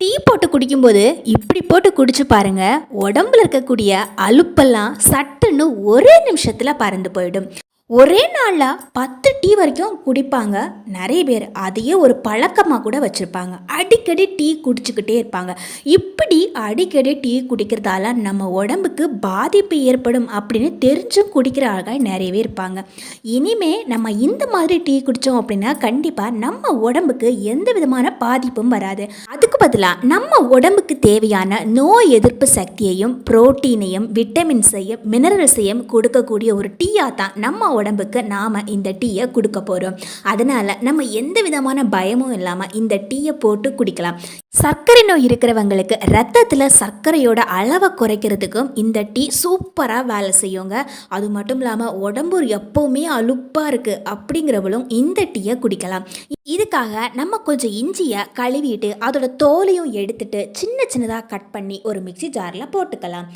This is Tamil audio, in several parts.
டீ போட்டு குடிக்கும்போது இப்படி போட்டு குடிச்சு பாருங்க உடம்புல இருக்கக்கூடிய அலுப்பெல்லாம் சட்டுன்னு ஒரே நிமிஷத்தில் பறந்து போயிடும். ஒரே நாளில் பத்து டீ வரைக்கும் குடிப்பாங்க. நிறைய பேர் அதையே ஒரு பழக்கமாக கூட வச்சுருப்பாங்க. அடிக்கடி டீ குடிச்சுக்கிட்டே இருப்பாங்க. இப்படி அடிக்கடி டீ குடிக்கிறதால நம்ம உடம்புக்கு பாதிப்பு ஏற்படும் அப்படின்னு தெரிஞ்சும் குடிக்கிற ஆள்கள் நிறையவே இருப்பாங்க. இனிமே நம்ம இந்த மாதிரி டீ குடித்தோம் அப்படின்னா கண்டிப்பாக நம்ம உடம்புக்கு எந்த விதமான பாதிப்பும் வராது. அது அதுக்கு பதிலாக நம்ம உடம்புக்கு தேவையான நோய் எதிர்ப்பு சக்தியையும் புரோட்டீனையும் விட்டமின்ஸையும் மினரல்ஸையும் கொடுக்கக்கூடிய ஒரு டீயாக தான் நம்ம உடம்புக்கு நாம் இந்த டீயை கொடுக்க போகிறோம் அதனால் நம்ம எந்த விதமான பயமும் இல்லாமல் இந்த டீயை போட்டு குடிக்கலாம். சர்க்கரை நோய் இருக்கிறவங்களுக்கு ரத்தத்தில் சர்க்கரையோட அளவை குறைக்கிறதுக்கும் இந்த டீ சூப்பராக வேலை செய்யுங்க. அது மட்டும் இல்லாமல் உடம்பு எப்போவுமே அலுப்பாக இருக்குது அப்படிங்கிறவளும் இந்த டீயை குடிக்கலாம். இதுக்காக நம்ம கொஞ்சம் இஞ்சியை கழுவிட்டு அதோட தோலையும் எடுத்துட்டு சின்ன சின்னதாக கட் பண்ணி ஒரு மிக்சி ஜாரில் போட்டுக்கலாம்.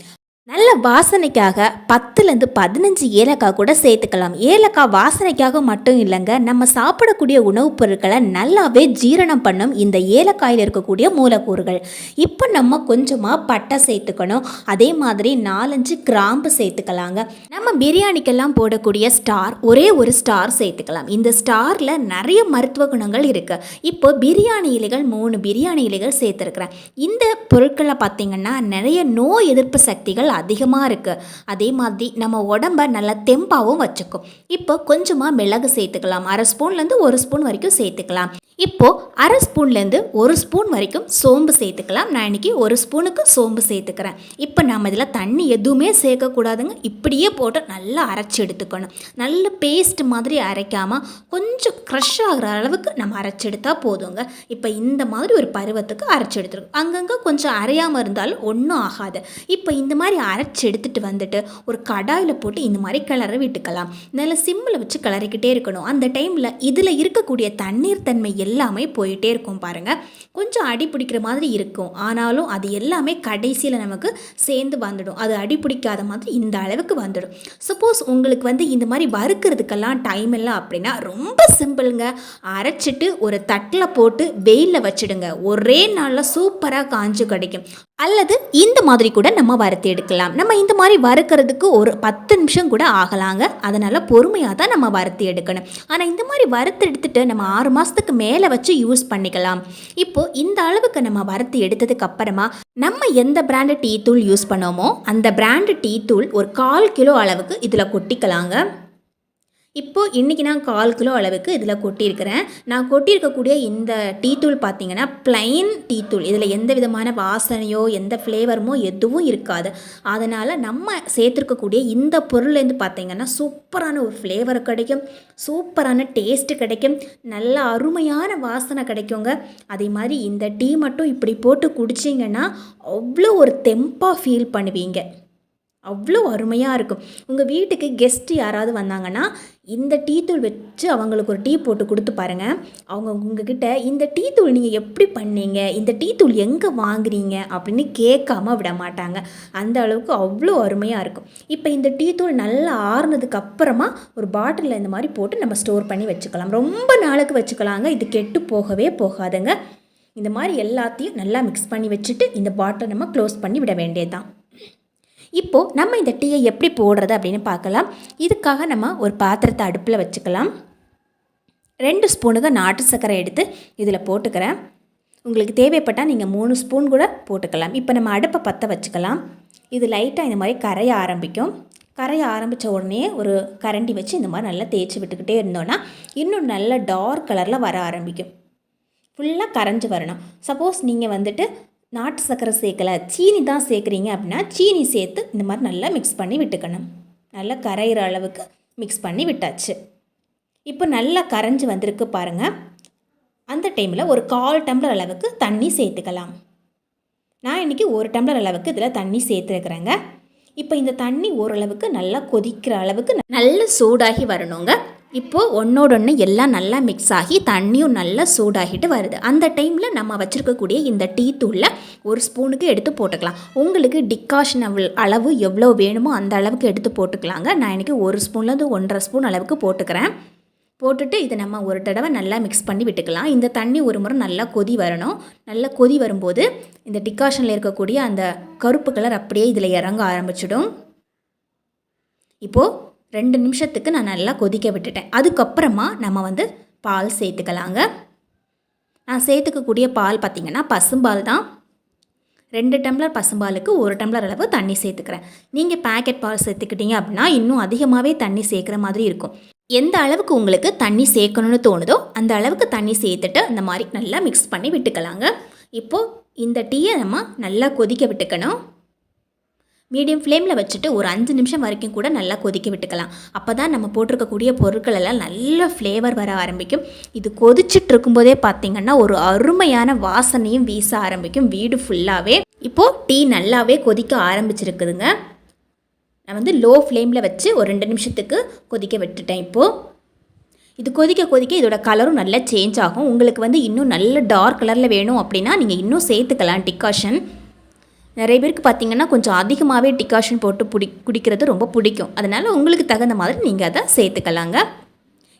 நல்ல வாசனைக்காக பத்துலேருந்து பதினஞ்சு ஏலக்காய் கூட சேர்த்துக்கலாம். ஏலக்காய் வாசனைக்காக மட்டும் இல்லைங்க நம்ம சாப்பிடக்கூடிய உணவுப் பொருட்களை நல்லாவே ஜீரணம் பண்ணும் இந்த ஏலக்காயில் இருக்கக்கூடிய மூலக்கூறுகள். இப்போ நம்ம கொஞ்சமாக பட்டை சேர்த்துக்கணும் அதே மாதிரி நாலஞ்சு கிராம்பு சேர்த்துக்கலாங்க. நம்ம பிரியாணிக்கெல்லாம் போடக்கூடிய ஸ்டார் ஒரே ஒரு ஸ்டார் சேர்த்துக்கலாம். இந்த ஸ்டாரில் நிறைய மருத்துவ குணங்கள் இருக்குது இப்போ பிரியாணி இலைகள் மூணு பிரியாணி இலைகள் சேர்த்துருக்குறேன். இந்த பொருட்களை பார்த்திங்கன்னா நிறைய நோய் எதிர்ப்பு சக்திகள் அதிகமாக இருக்குது அதே மாதிரி நம்ம உடம்ப நல்லா தெம்பாகவும் வச்சுக்கும். இப்போ கொஞ்சமாக மிளகு சேர்த்துக்கலாம். அரை ஸ்பூன்லேருந்து ஒரு ஸ்பூன் வரைக்கும் சேர்த்துக்கலாம். இப்போது அரை ஸ்பூன்லேருந்து ஒரு ஸ்பூன் வரைக்கும் சோம்பு சேர்த்துக்கலாம். நான் இன்றைக்கி ஒரு ஸ்பூனுக்கு சோம்பு சேர்த்துக்கிறேன். இப்போ நம்ம இதில் தண்ணி எதுவுமே சேர்க்கக்கூடாதுங்க. இப்படியே போட்டு நல்லா அரைச்சி எடுத்துக்கணும். நல்ல பேஸ்ட் மாதிரி அரைக்காமல் கொஞ்சம் க்ரஷ் ஆகிற அளவுக்கு நம்ம அரைச்சி எடுத்தால் போதுங்க. இப்போ இந்த மாதிரி ஒரு பருவத்துக்கு அரைச்சி எடுத்துருக்கோம். அங்கங்கே கொஞ்சம் அரையாமல் இருந்தாலும் ஒன்றும் ஆகாது. இப்போ இந்த மாதிரி அரைச்சி எடுத்துகிட்டு வந்துட்டு ஒரு கடாயில் போட்டு இந்த மாதிரி கிளற விட்டுக்கலாம். நல்ல சிம்மில் வச்சு கிளறிக்கிட்டே இருக்கணும். அந்த டைமில் இதில் இருக்கக்கூடிய தண்ணீர் தன்மை எல்லாமே போயிட்டே இருக்கும் பாருங்கள் கொஞ்சம் அடி பிடிக்கிற மாதிரி இருக்கும். ஆனாலும் அது எல்லாமே கடைசியில் நமக்கு சேர்ந்து வந்துடும். அது அடி பிடிக்காத மாதிரி இந்த அளவுக்கு வந்துடும். சப்போஸ் உங்களுக்கு வந்து இந்த மாதிரி வறுக்கிறதுக்கெல்லாம் டைம் இல்லை அப்படின்னா ரொம்ப சிம்பிளுங்க. அரைச்சிட்டு ஒரு தட்டில் போட்டு வெயிலில் வச்சிடுங்க. ஒரே நாளில் சூப்பராக காஞ்சு கிடைக்கும். அல்லது இந்த மாதிரி கூட நம்ம வறுத்து எடுக்கலாம். நம்ம இந்த மாதிரி வறுக்கிறதுக்கு ஒரு பத்து நிமிஷம் கூட ஆகலாங்க. அதனால் பொறுமையாக தான் நம்ம வறுத்து எடுக்கணும். ஆனால் இந்த மாதிரி வறுத்து எடுத்துட்டு நம்ம ஆறு மாதத்துக்கு மேலே வச்சு யூஸ் பண்ணிக்கலாம். இப்போது இந்த அளவுக்கு நம்ம வறுத்து எடுத்ததுக்கு அப்புறமா நம்ம எந்த பிராண்டு டீ தூள் யூஸ் பண்ணோமோ அந்த பிராண்டு டீ தூள் ஒரு கால் கிலோ அளவுக்கு இதில் கொட்டிக்கலாங்க. இப்போது இன்றைக்கி நான் கால் கிலோ அளவுக்கு இதில் கொட்டியிருக்கிறேன். நான் கொட்டியிருக்கக்கூடிய இந்த டீ தூள் பார்த்தீங்கன்னா ப்ளைன் டீ தூள். இதில் எந்த விதமான வாசனையோ எந்த ஃப்ளேவருமோ எதுவும் இருக்காது. அதனால் நம்ம சேர்த்துருக்கக்கூடிய இந்த பொருள்லேருந்து பார்த்தீங்கன்னா சூப்பரான ஒரு ஃப்ளேவர் கிடைக்கும். சூப்பரான டேஸ்ட்டு கிடைக்கும். நல்ல அருமையான வாசனை கிடைக்குங்க. அதே மாதிரி இந்த டீ மட்டும் இப்படி போட்டு குடிச்சிங்கன்னா அவ்வளோ ஒரு தெம்பாக ஃபீல் பண்ணுவீங்க. அவ்வளோ அருமையாக இருக்கும். உங்கள் வீட்டுக்கு கெஸ்ட்டு யாராவது வந்தாங்கன்னா இந்த டீ தூள் வச்சு அவங்களுக்கு ஒரு டீ போட்டு கொடுத்து பாருங்கள் அவங்க உங்ககிட்ட இந்த டீ தூள் நீங்கள் எப்படி பண்ணீங்க? இந்த டீ தூள் எங்கே வாங்குறீங்க? அப்படின்னு கேட்காம விட மாட்டாங்க. அந்த அளவுக்கு அவ்வளோ அருமையாக இருக்கும். இப்போ இந்த டீ தூள் நல்லா ஆறுனதுக்கு அப்புறமா ஒரு பாட்டிலில் இந்த மாதிரி போட்டு நம்ம ஸ்டோர் பண்ணி வச்சுக்கலாம். ரொம்ப நாளுக்கு வச்சுக்கலாங்க. இது கெட்டு போகவே போகாதுங்க. இந்த மாதிரி எல்லாத்தையும் நல்லா மிக்ஸ் பண்ணி வச்சுட்டு இந்த பாட்டில் நம்ம க்ளோஸ் பண்ணி விட வேண்டியது தான் இப்போது நம்ம இந்த டீயை எப்படி போடுறது அப்படின்னு பார்க்கலாம். இதுக்காக நம்ம ஒரு பாத்திரத்தை அடுப்பில் வச்சுக்கலாம். ரெண்டு ஸ்பூனுக்கு நாட்டு சர்க்கரை எடுத்து இதில் போட்டுக்கிறேன். உங்களுக்கு தேவைப்பட்டால் நீங்கள் மூணு ஸ்பூன் கூட போட்டுக்கலாம். இப்போ நம்ம அடுப்பை பற்ற வச்சுக்கலாம். இது லைட்டாக இந்த மாதிரி கரைய ஆரம்பிக்கும். கரைய ஆரம்பித்த உடனே ஒரு கரண்டி வச்சு இந்த மாதிரி நல்லா தேய்ச்சி விட்டுக்கிட்டே இருந்தோன்னா இன்னும் நல்ல டார்க் கலரில் வர ஆரம்பிக்கும். ஃபுல்லாக கரைஞ்சி வரணும். சப்போஸ் நீங்கள் வந்துட்டு நாட்டு சர்க்கரை சேர்க்கலை. சீனி தான் சேர்க்குறீங்க அப்படின்னா சீனி சேர்த்து இந்த மாதிரி நல்லா மிக்ஸ் பண்ணி விட்டுக்கணும். நல்லா கரையிற அளவுக்கு மிக்ஸ் பண்ணி விட்டாச்சு. இப்போ நல்லா கரைஞ்சி வந்திருக்கு பாருங்கள் அந்த டைமில் ஒரு கால் டம்ளர் அளவுக்கு தண்ணி சேர்த்துக்கலாம். நான் இன்றைக்கி ஒரு டம்ளர் அளவுக்கு இதில் தண்ணி சேர்த்துருக்குறேங்க. இப்போ இந்த தண்ணி ஓரளவுக்கு நல்லா கொதிக்கிற அளவுக்கு நல்ல சூடாகி வரணுங்க. இப்போது ஒன்றோடொன்று எல்லாம் நல்லா மிக்ஸ் ஆகி தண்ணியும் நல்லா சூடாகிட்டு வருது. அந்த டைமில் நம்ம வச்சுருக்கக்கூடிய இந்த டீ தூளில் ஒரு ஸ்பூனுக்கு எடுத்து போட்டுக்கலாம். உங்களுக்கு டிகாஷன் அளவு எவ்வளோ வேணுமோ அந்த அளவுக்கு எடுத்து போட்டுக்கலாங்க. நான் இன்றைக்கி ஒரு ஸ்பூன்லேருந்து ஒன்றரை ஸ்பூன் அளவுக்கு போட்டுக்கிறேன். போட்டுட்டு இதை நம்ம ஒரு தடவை நல்லா மிக்ஸ் பண்ணி விட்டுக்கலாம். இந்த தண்ணி ஒரு முறை நல்லா கொதி வரணும். நல்லா கொதி வரும்போது இந்த டிகாஷனில் இருக்கக்கூடிய அந்த கருப்பு கலர் அப்படியே இதில் இறங்க ஆரம்பிச்சிடும். இப்போது ரெண்டு நிமிஷத்துக்கு நான் நல்லா கொதிக்க விட்டுட்டேன். அதுக்கப்புறமா நம்ம வந்து பால் சேர்த்துக்கலாங்க. நான் சேர்த்துக்கக்கூடிய பால் பார்த்திங்கன்னா பசும்பால் தான். ரெண்டு டம்ளர் பசும்பாலுக்கு ஒரு டம்ளர் அளவு தண்ணி சேர்த்துக்கிறேன். நீங்கள் பேக்கெட் பால் சேர்த்துக்கிட்டீங்க அப்படின்னா இன்னும் அதிகமாகவே தண்ணி சேர்க்குற மாதிரி இருக்கும். எந்த அளவுக்கு உங்களுக்கு தண்ணி சேர்க்கணும்னு தோணுதோ அந்த அளவுக்கு தண்ணி சேர்த்துட்டு அந்த மாதிரி நல்லா மிக்ஸ் பண்ணி விட்டுக்கலாங்க. இப்போது இந்த டீயை நம்ம நல்லா கொதிக்க விட்டுக்கணும். மீடியம் ஃப்ளேமில் வச்சுட்டு ஒரு அஞ்சு நிமிஷம் வரைக்கும் கூட நல்லா கொதிக்க விட்டுக்கலாம். அப்போ தான் நம்ம போட்டிருக்கக்கூடிய பொருட்கள் எல்லாம் நல்ல ஃப்ளேவர் வர ஆரம்பிக்கும். இது கொதிச்சிட்டு இருக்கும்போதே பார்த்தீங்கன்னா ஒரு அருமையான வாசனையும் வீச ஆரம்பிக்கும். வீடு ஃபுல்லாகவே இப்போது டீ நல்லாவே கொதிக்க ஆரம்பிச்சிருக்குதுங்க. நான் வந்து லோ ஃப்ளேமில் வச்சு ஒரு ரெண்டு நிமிஷத்துக்கு கொதிக்க விட்டுட்டேன் இப்போது இது கொதிக்க கொதிக்க இதோட கலரும் நல்லா சேஞ்ச் ஆகும். உங்களுக்கு வந்து இன்னும் நல்ல டார்க் கலரில் வேணும் அப்படின்னா நீங்கள் இன்னும் சேர்த்துக்கலாம். டிகாஷன் நிறைய பேருக்கு பார்த்தீங்கன்னா கொஞ்சம் அதிகமாகவே டிகாஷன் போட்டு பிடி குடிக்கிறது ரொம்ப பிடிக்கும். அதனால் உங்களுக்கு தகுந்த மாதிரி நீங்கள் அதை சேர்த்துக்கலாங்க.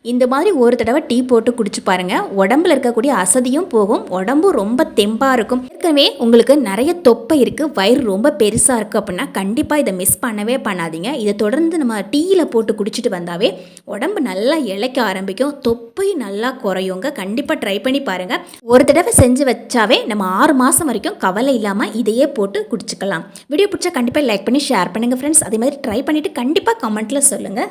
இந்த மாதிரி ஒரு தடவை டீ போட்டு குடிச்சு பாருங்க. உடம்புல இருக்கக்கூடிய அசதியும் போகும். உடம்பும் ரொம்ப தெம்பாக இருக்கும். ஏற்கனவே உங்களுக்கு நிறைய தொப்பை இருக்குது வயிறு ரொம்ப பெருசாக இருக்குது அப்படின்னா கண்டிப்பாக இதை மிஸ் பண்ணவே பண்ணாதீங்க. இதை தொடர்ந்து நம்ம டீயில் போட்டு குடிச்சிட்டு வந்தாவே உடம்பு நல்லா இழைக்க ஆரம்பிக்கும். தொப்பையும் நல்லா குறையுங்க. கண்டிப்பாக ட்ரை பண்ணி பாருங்கள் ஒரு தடவை செஞ்சு வச்சாவே நம்ம ஆறு மாதம் வரைக்கும் கவலை இல்லாமல் இதையே போட்டு குடிச்சுக்கலாம். வீடியோ பிடிச்சா கண்டிப்பாக லைக் பண்ணி ஷேர் பண்ணுங்கள் ஃப்ரெண்ட்ஸ் அதே மாதிரி ட்ரை பண்ணிவிட்டு கண்டிப்பாக கமெண்ட்டில் சொல்லுங்கள்